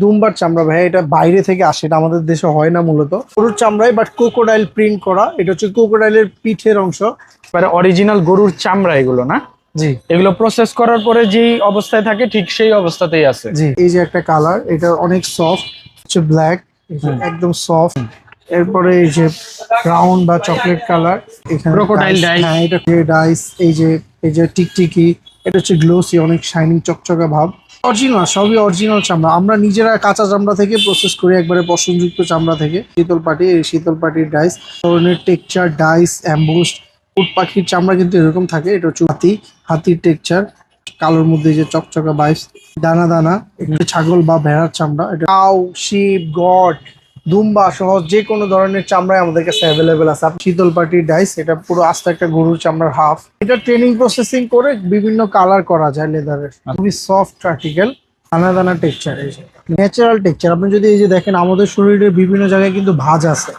দুম্বার চামড়া ভাই এটা বাইরে থেকে আসে এটা আমাদের দেশে হয় না মূলত। গরুর চামড়ায় বাট কোকোডাইল প্রিন্ট করা এটা হচ্ছে কোকোডাইলের পিঠের অংশ। এবারে অরিজিনাল গরুর চামড়া এগুলো না? জি। এগুলো প্রসেস করার পরে যেই অবস্থায় থাকে ঠিক সেই অবস্থাতেই আছে। জি এই যে একটা কালার এটা অনেক সফট হচ্ছে ব্ল্যাক একদম সফট এরপরে এই যে ব্রাউন বা চকলেট কালার এখানে dice- dice। হ্যাঁ এটা ডাইস এই যে এই যে টিকটিকি এটা হচ্ছে গ্লোসি অনেক শাইনিং চকচকা ভাব। অরিজিনাল সবই অরিজিনাল চামড়া। আমরা নিজেরা কাঁচা চামড়া থেকে প্রসেস করি, একবারে পশনযুক্ত চামড়া থেকে। শীতল পাটি, এই শীতল পাটির ডাইস ধরনের টেক্সচার ডাইস অ্যাম্বুস্ট উট পাখির চামড়া কিন্তু এরকম থাকে। এটা হচ্ছে হাতি, হাতির টেকচার কালোর মধ্যে যে চকচকা বাইস দানা দানা, ছাগল বা ভেড়ার চামড়া। এটা কাউ শিপ গড দুম্বা সহ যে কোনো ধরনের চামড়াই আমাদের কাছে অ্যাভেলেবেল আছে। আপনি শীতল পাটির ডাইস এটা পুরো আস্তে একটা গরুর চামড়ার হাফ এটা ট্রেনিং প্রসেসিং করে বিভিন্ন কালার করা যায় লেদারের খুবই সফট আর্টিকেল দানা দানা টেক্সচার এই ন্যাচারাল টেক্সচার আপনি যদি এই যে দেখেন আমাদের শরীরের বিভিন্ন জায়গায় কিন্তু ভাঁজ আছে।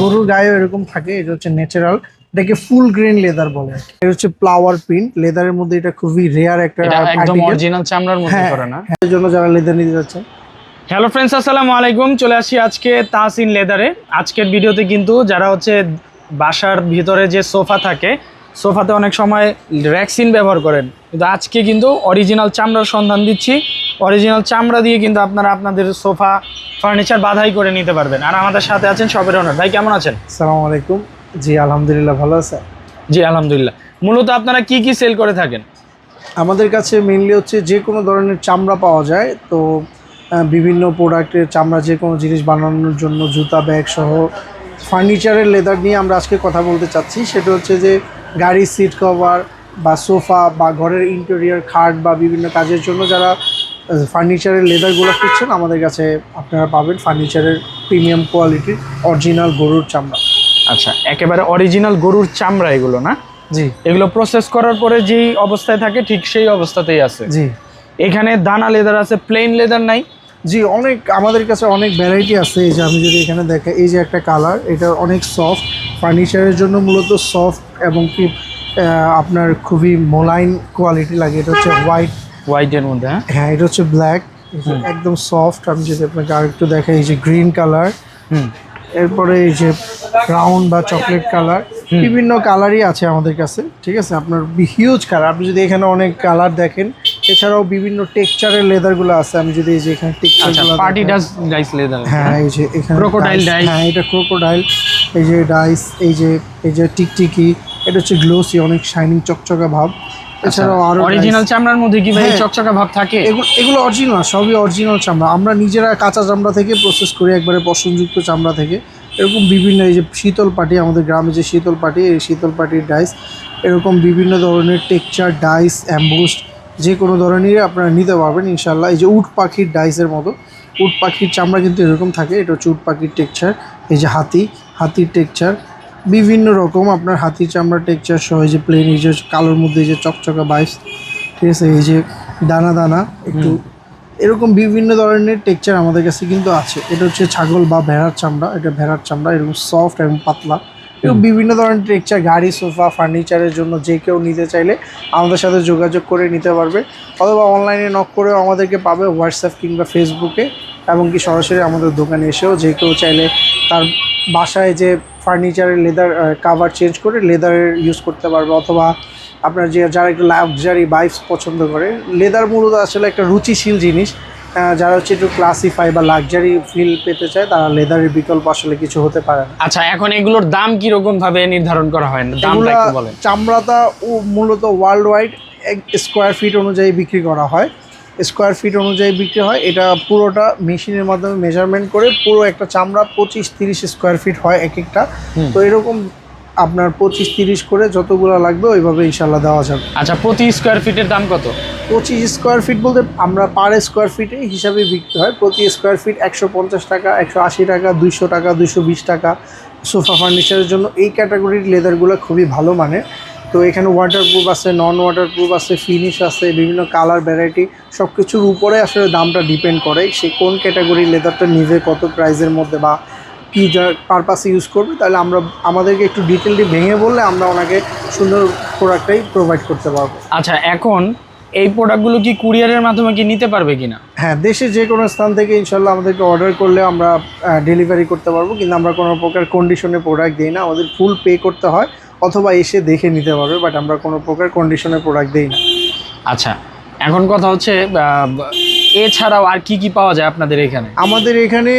গরুর গায়েও এরকম থাকে এটা হচ্ছে ন্যাচারাল এটাকে ফুল গ্রেন লেদার বলে এটা হচ্ছে ফ্লাওয়ার প্রিন্ট লেদারের মধ্যে এটা খুবই রেয়ার একটা একদম অরিজিনাল চামড়ার মধ্যে হ্যাঁ করে না? হ্যাঁ, এর জন্য যারা লেদার নিতে যাচ্ছে হ্যালো ফ্রেন্ডস আসসালামু আলাইকুম। চলে আসি আজকে তাহসিন লেদারে। আজকের ভিডিওতে কিন্তু যারা হচ্ছে বাসার ভিতরে যে সোফা থাকে সোফাতে অনেক সময় র্যাক্সিন ব্যবহার করেন। কিন্তু আজকে কিন্তু অরিজিনাল চামড়ার সন্ধান দিচ্ছি। অরিজিনাল চামড়া দিয়ে কিন্তু আপনারা আপনাদের সোফা ফার্নিচার বাধাই করে নিতে পারবেন। আর আমাদের সাথে আছেন সবের ওনার ভাই কেমন আছেন? সালাম আলাইকুম। জি আলহামদুলিল্লাহ ভালো আছে। জি আলহামদুলিল্লাহ। মূলত আপনারা কি কি সেল করে থাকেন? আমাদের কাছে মেনলি হচ্ছে যে কোনো ধরনের চামড়া পাওয়া যায়। তো বিভিন্ন প্রোডাক্টের চামড়া যে কোনো জিনিস বানানোর জন্য জুতা ব্যাগ সহ ফার্নিচারের লেদার নিয়ে আমরা আজকে কথা বলতে চাচ্ছি। সেটা হচ্ছে যে গাড়ির সিট কভার বা সোফা বা ঘরের ইন্টেরিয়ার খাট বা বিভিন্ন কাজের জন্য যারা ফার্নিচারের লেদারগুলো খুঁজছেন আমাদের কাছে আপনারা পাবেন ফার্নিচারের প্রিমিয়াম কোয়ালিটির অরিজিনাল গরুর চামড়া। আচ্ছা একেবারে অরিজিনাল গরুর চামড়া এগুলো না? জি। এগুলো প্রসেস করার পরে যেই অবস্থায় থাকে ঠিক সেই অবস্থাতেই আছে। জি। এখানে দানা লেদার আছে প্লেন লেদার নাই। জি অনেক আমাদের কাছে অনেক ভ্যারাইটি আছে। এই যে আমি যদি এখানে দেখে এই যে একটা কালার এটা অনেক সফট ফার্নিচারের জন্য মূলত সফট এবং কি আপনার খুবই মোলাইন কোয়ালিটি লাগে। এটা হচ্ছে হোয়াইট হোয়াইটের মধ্যে হ্যাঁ? হ্যাঁ এটা হচ্ছে ব্ল্যাক একদম সফট আমি যদি আপনাকে আরেকটু দেখাই এই যে গ্রিন কালার হুম। এরপরে এই যে ব্রাউন বা চকলেট কালার বিভিন্ন কালারই আছে আমাদের কাছে ঠিক আছে? আপনার হিউজ কালার আপনি যদি এখানে অনেক কালার দেখেন এছাড়াও বিভিন্ন টেক্সচারের লেদারগুলো আছে। আমি যদি এই যে এখানে আচ্ছা টেক্সচারগুলো পার্টি ডাস ডাইস লেদার হ্যাঁ এই যে এখানে dice। হ্যাঁ এটা ক্রোকোডাইল এই যে ডাইস এই যে এই যে টিকটিকি এটা হচ্ছে গ্লোসি অনেক শাইনিং চকচকা ভাব। এছাড়াও আরও অরিজিনাল চামড়ার মধ্যে কি ভাই হ্যাঁ। চকচকা ভাব থাকে? এগুলো অরিজিনাল সবই অরিজিনাল চামড়া। আমরা নিজেরা কাঁচা চামড়া থেকে প্রসেস করি একবারে পশমযুক্ত চামড়া থেকে। এরকম বিভিন্ন এই যে শীতল পাটি আমাদের গ্রামে যে শীতল পাটি এই শীতল পাটির ডাইস এরকম বিভিন্ন ধরনের টেকচার ডাইস অ্যাম্বুস্ট যে কোনো ধরনেরই আপনারা নিতে পারবেন ইনশাল্লাহ এই যে উট পাখির ডাইসের মতো। উট পাখির চামড়া কিন্তু এরকম থাকে এটা হচ্ছে উট পাখির টেকচার এই যে হাতি হাতির টেক্সচার বিভিন্ন রকম আপনার হাতির চামড়া টেক্সচার সহ এই যে প্লেন এই যে কালোর মধ্যে এই যে চকচকা বাইস ঠিক আছে? এই যে দানা দানা একটু এরকম বিভিন্ন ধরনের টেক্সচার আমাদের কাছে কিন্তু আছে। এটা হচ্ছে ছাগল বা ভেড়ার চামড়া এটা ভেড়ার চামড়া এরকম সফট এবং পাতলা। এরকম বিভিন্ন ধরনের টেক্সচার গাড়ি সোফা ফার্নিচারের জন্য যে কেউ নিতে চাইলে আমাদের সাথে যোগাযোগ করে নিতে পারবে। অথবা অনলাইনে নক করেও আমাদেরকে পাবে হোয়াটসঅ্যাপ কিংবা ফেসবুকে এবং কি সরাসরি আমাদের দোকানে এসেও যে কেউ চাইলে তার বাসায় যে ফার্নিচারের লেদার কাভার চেঞ্জ করে লেদারের ইউজ করতে পারবে অথবা আপনার যে যারা একটু লাক্সারি বাইকস পছন্দ করে লেদার মূলত আসলে একটা রুচিশীল জিনিস। যারা হচ্ছে একটু ক্লাসিফাই বা লাক্সারি ফিল পেতে চায় তারা লেদারের বিকল্প আসলে কিছু হতে পারে না। আচ্ছা এখন এগুলোর দাম কি রকম ভাবে নির্ধারণ করা হয়? না দামটা এগুলা একটু বলেন। চামড়াটা ও মূলত ওয়ার্ল্ড ওয়াইড স্কোয়ার ফিট অনুযায়ী বিক্রি করা হয়। স্কোয়ার ফিট অনুযায়ী বিক্রি হয়। এটা পুরোটা মেশিনের মাধ্যমে মেজারমেন্ট করে পুরো একটা চামড়া পঁচিশ তিরিশ স্কোয়ার ফিট হয় এক একটা। তো এরকম আপনার পঁচিশ তিরিশ করে যতগুলো লাগবে ওইভাবে ইনশাল্লাহ দেওয়া যাবে। আচ্ছা প্রতি স্কোয়ার ফিটের দাম কত? পঁচিশ স্কোয়ার ফিট বলতে আমরা পার স্কোয়ার ফিটে হিসাবে বিক্রি হয়। প্রতি স্কোয়ার ফিট একশো পঞ্চাশ টাকা একশো আশি টাকা দুইশো টাকা দুইশো বিশ টাকা। সোফা ফার্নিচারের জন্য এই ক্যাটাগরির লেদারগুলো খুবই ভালো মানে তো এখানে ওয়াটারপ্রুফ আছে নন ওয়াটারপ্রুফ আছে ফিনিশ আছে বিভিন্ন কালার ভ্যারাইটি সব কিছুর উপরে আসলে দামটা ডিপেন্ড করে সে কোন ক্যাটাগরির লেদারটা নিবে কত প্রাইসের মধ্যে বা কী যা পারপাসে ইউজ করবে তাহলে আমরা আমাদেরকে একটু ডিটেলটি ভেঙে বললে আমরা ওনাকে সুন্দর প্রোডাক্টটাই প্রোভাইড করতে পারব। আচ্ছা এখন এই প্রোডাক্টগুলো কি কুরিয়ারের মাধ্যমে কি নিতে পারবে কিনা? হ্যাঁ দেশে যে কোনো স্থান থেকে ইনশাল্লাহ আমাদেরকে অর্ডার করলে আমরা ডেলিভারি করতে পারব কিন্তু আমরা কোনো প্রকার কন্ডিশনে প্রোডাক্ট দিই না আমাদের ফুল পে করতে হয়। অথবা এসে দেখে নিতে পারবে বাট আমরা কোনো প্রকার কন্ডিশনে প্রোডাক্ট দিই না। আচ্ছা এখন কথা হচ্ছে এছাড়াও আর কি কি পাওয়া যায় আপনাদের এখানে? আমাদের এখানে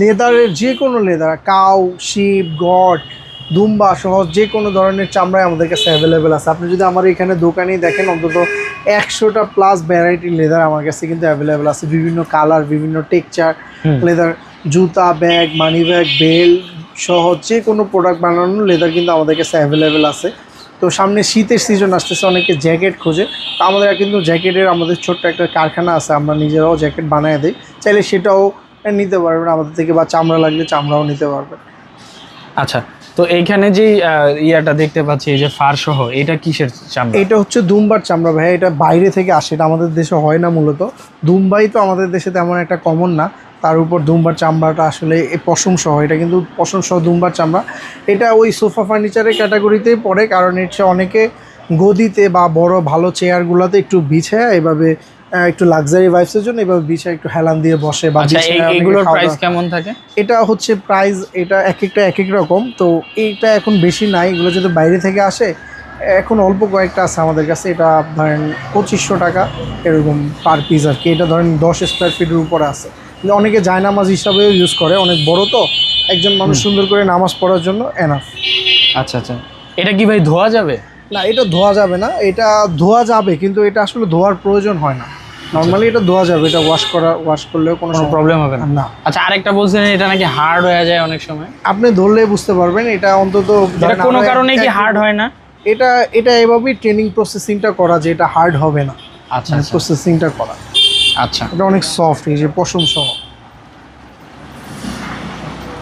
লেদারের যে কোনো লেদার কাউ শিপ গড দুম্বা সহ যে কোনো ধরনের চামড়াই আমাদের কাছে অ্যাভেলেবেল আছে। আপনি যদি আমার এখানে দোকানেই দেখেন অন্তত একশোটা প্লাস ভ্যারাইটির লেদার আমার কাছে কিন্তু অ্যাভেলেবেল আছে। বিভিন্ন কালার বিভিন্ন টেক্সচার লেদার জুতা ব্যাগ মানি ব্যাগ বেল্ট সহ যে কোনো প্রোডাক্ট বানানোর লেদার কিন্তু আমাদের কাছে অ্যাভেলেবেল আছে। তো সামনে শীতের সিজন আসতেছে অনেকে জ্যাকেট খোঁজে। তো আমাদের কিন্তু জ্যাকেটের আমাদের ছোট্ট একটা কারখানা আছে আমরা নিজেরাও জ্যাকেট বানিয়ে দিই। চাইলে সেটাও নিতে পারবেন আমাদের থেকে বা চামড়া লাগলে চামড়াও নিতে পারবেন। আচ্ছা তো এইখানে যে ইয়াটা দেখতে পাচ্ছি এই যে ফার সহ এটা কিসের চামড়া? এটা হচ্ছে দুম্বার চামড়া ভাই এটা বাইরে থেকে আসে এটা আমাদের দেশে হয় না মূলত। দুম্বাই তো আমাদের দেশে তেমন একটা কমন না। তার উপর দুম্বার চামড়াটা আসলে পশম সহ এটা কিন্তু পশম সহ দুম্বার চামড়া। এটা ওই সোফা ফার্নিচারের ক্যাটাগরিতেই পড়ে কারণ এটা অনেকে গদিতে বা বড় ভালো চেয়ারগুলোতে একটু বিছায় এভাবে একটু লাক্সারি ভাইবসের জন্য এভাবে বিছায় একটু হেলান দিয়ে বসে বা আচ্ছা এগুলোর প্রাইস কেমন থাকে? এটা হচ্ছে প্রাইস এটা এক একটা এক এক রকম। তো এইটা এখন বেশি নাই এগুলো যদি বাইরে থেকে আসে এখন অল্প কয়েকটা আছে আমাদের কাছে। এটা ধরেন পঁচিশশো টাকা এরকম পার পিস আর কি। এটা ধরেন দশ স্কোয়ার ফিটের উপরে আছে। অনেকে জায়নামাজ হিসাবেও ইউজ করে অনেক বড় তো একজন মানুষ সুন্দর করে নামাজ পড়ার জন্য এনাফ আচ্ছা আচ্ছা। এটা কি ভাই ধোয়া যাবে? না এটা ধোয়া যাবে না এটা ধোয়া যাবে কিন্তু এটা আসলে ধোয়ার প্রয়োজন হয় না। নর্মালি এটা ধোয়া যাবে এটা ওয়াশ করা ওয়াশ করলেও কোনো প্রবলেম হবে না। না। আচ্ছা আরেকটা বলছিলেন এটা নাকি হার্ড হয়ে যায় অনেক সময়। আপনি ধরলে বুঝতে পারবেন এটা অন্তত এটা কোনো কারণে কি হার্ড হয় না? এটা এটা এভাবেই ট্রেনিং প্রসেসিংটা করা যে এটা হার্ড হবে না। আচ্ছা আচ্ছা। প্রসেসিংটা করা। আচ্ছা। এটা অনেক সফট এই যে পশম সহ।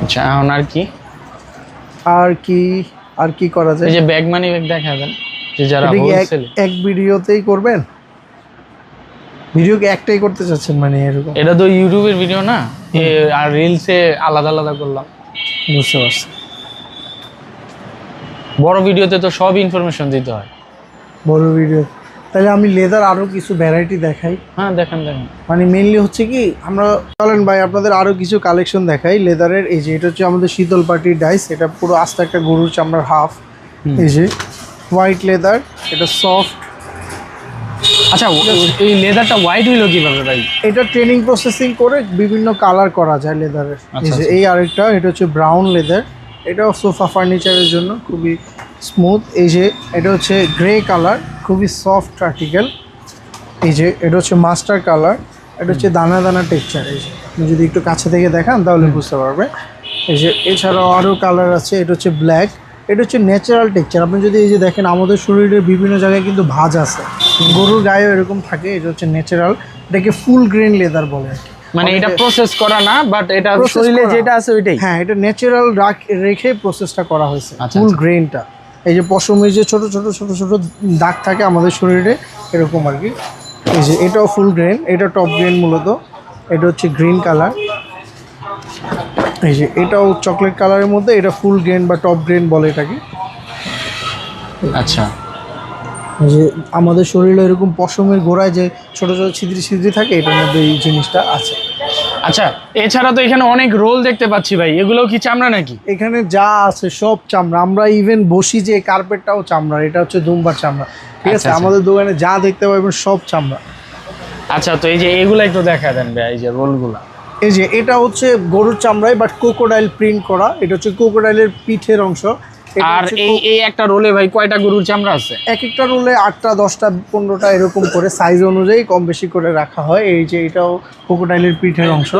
আচ্ছা এখন আর কি? আর কি আর কি করা যায়? এই যে ব্যাগ মানি ব্যাগ দেখাবেন যে যারা হোলসেল এক ভিডিওতেই করবেন? ভিডিও কি একটাই করতে চাচ্ছেন মানে এরকম? এটা তো ইউটিউবের ভিডিও না? আর রিলসে আলাদা আলাদা করলাম। বুঝতে পারছি। বড় ভিডিওতে তো সব ইনফরমেশন দিতে হয়। বড় ভিডিও তাহলে আমি লেদার আরও কিছু ভ্যারাইটি দেখাই। হ্যাঁ দেখেন দেখেন। মানে মেনলি হচ্ছে কি আমরা চলেন ভাই আপনাদের আরও কিছু কালেকশন দেখাই। লেদারের এই যে এটা হচ্ছে আমাদের শীতল পাটির ডাইস এটা পুরো আস্তে একটা গরুর চামড়ার হাফ এই যে হোয়াইট লেদার এটা সফট আচ্ছা এই লেদারটা হোয়াইট হইল কীভাবে ভাই? এটা ট্রেনিং প্রসেসিং করে বিভিন্ন কালার করা যায় লেদারের এই আচ্ছা, যে আচ্ছা। এই আরেকটা এটা হচ্ছে ব্রাউন লেদার এটাও সোফা ফার্নিচারের জন্য খুবই স্মুথ এই যে এটা হচ্ছে গ্রে কালার খুবই সফট আর্টিকেল এই যে এটা হচ্ছে মাস্টার কালার এটা হচ্ছে দানা দানা টেক্সচার এই যে আপনি যদি একটু কাছে থেকে দেখান তাহলে বুঝতে পারবে এই যে এছাড়াও আরও কালার আছে এটা হচ্ছে ব্ল্যাক এটা হচ্ছে ন্যাচারাল টেক্সচার আপনি যদি এই যে দেখেন আমাদের শরীরের বিভিন্ন জায়গায় কিন্তু ভাঁজ আছে। গরুর গায়েও এরকম থাকে এটা হচ্ছে ন্যাচারাল এটাকে ফুল গ্রেন লেদার বলে আর কি। মানে এটা প্রসেস করা না বাট এটা শরীরে যেটা আছে ওইটাই। হ্যাঁ এটা ন্যাচারাল রাখ রেখে প্রসেসটা করা হয়েছে ফুল আচ্ছা। গ্রেনটা এই যে পশমের যে ছোট ছোট ছোট ছোট দাগ থাকে আমাদের শরীরে এরকম আর কি। এই যে এটাও ফুল গ্রেন এটা টপ গ্রেন মূলত। এটা হচ্ছে গ্রিন কালার এই যে এটাও চকলেট কালারের মধ্যে এটা ফুল গ্রেন বা টপ গ্রেন বলে এটাকে। আচ্ছা। এই যে আমাদের শরীরে এরকম পশমের গোড়ায় যে ছোট ছোটো ছিদ্রি ছিদ্রি থাকে এটার মধ্যে এই জিনিসটা আছে। আচ্ছা এছাড়া তো এখানে অনেক রোল দেখতে পাচ্ছি ভাই। এগুলোও কি চামড়া নাকি? এখানে যা আছে সব চামড়া। আমরা ইভেন বসি যে কার্পেটটাও চামড়া এটা হচ্ছে দুম্বার চামড়া। ঠিক আচ্ছা, আছে? আচ্ছা। আমাদের দোকানে যা দেখতে পাবেন সব চামড়া। আচ্ছা তো এই যে এগুলো একটু দেখা দেন ভাই এই যে রোলগুলো। এই যে এটা হচ্ছে গরুর চামড়ায় বাট কোকোডাইল প্রিন্ট করা। এটা হচ্ছে কোকোডাইলের পিঠের অংশ। আর এই এই একটা রোলে ভাই কয়টা গরুর চামড়া আছে? এক একটা রোলে আটটা দশটা পনেরোটা এরকম করে সাইজ অনুযায়ী কম বেশি করে রাখা হয়। এই যে এটাও কোকোডাইলের পিঠের অংশ।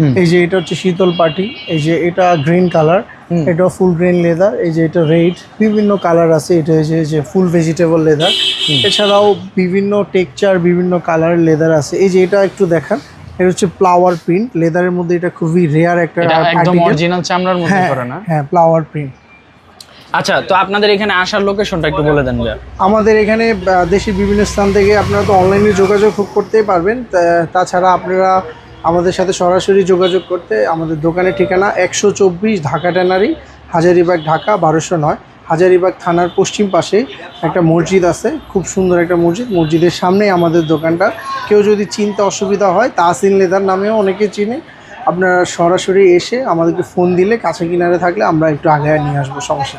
হুম। এই যে এটা হচ্ছে শীতল পাটি। এই যে এটা গ্রিন কালার এটা ফুল গ্রিন লেদার এই যে এটা রেড বিভিন্ন কালার আছে। এটা হচ্ছে যে ফুল ভেজিটেবল লেদার এছাড়াও বিভিন্ন টেক্সচার বিভিন্ন কালারের লেদার আছে। এই যে এটা একটু দেখান। এটা হচ্ছে ফ্লাওয়ার প্রিন্ট লেদারের মধ্যে এটা খুবই রেয়ার একটা একদম অরিজিনাল চামড়ার মধ্যে হ্যাঁ করে না? হ্যাঁ ফ্লাওয়ার প্রিন্ট আচ্ছা তো আপনাদের এখানে আসার লোকেশনটা একটু বলে দেন আমাদের এখানে দেশের বিভিন্ন স্থান থেকে আপনারা তো অনলাইনে যোগাযোগ করতেই পারবেন। তাছাড়া আপনারা আমাদের সাথে সরাসরি যোগাযোগ করতে আমাদের দোকানের ঠিকানা একশো চব্বিশ ঢাকা ট্যানারি, হাজারিবাগ ঢাকা বারোশো নয়। হাজারিবাগ থানার পশ্চিম পাশে একটা মসজিদ আছে, খুব সুন্দর একটা মসজিদ। মসজিদের সামনেই আমাদের দোকানটা। কেউ যদি চিনতে অসুবিধা হয়, তাহসিন লেদার নামেও অনেকে চিনে। আপনারা সরাসরি এসে আমাদেরকে ফোন দিলে কাছে কিনারে থাকলে আমরা একটু আগে নিয়ে আসব, সমস্যা।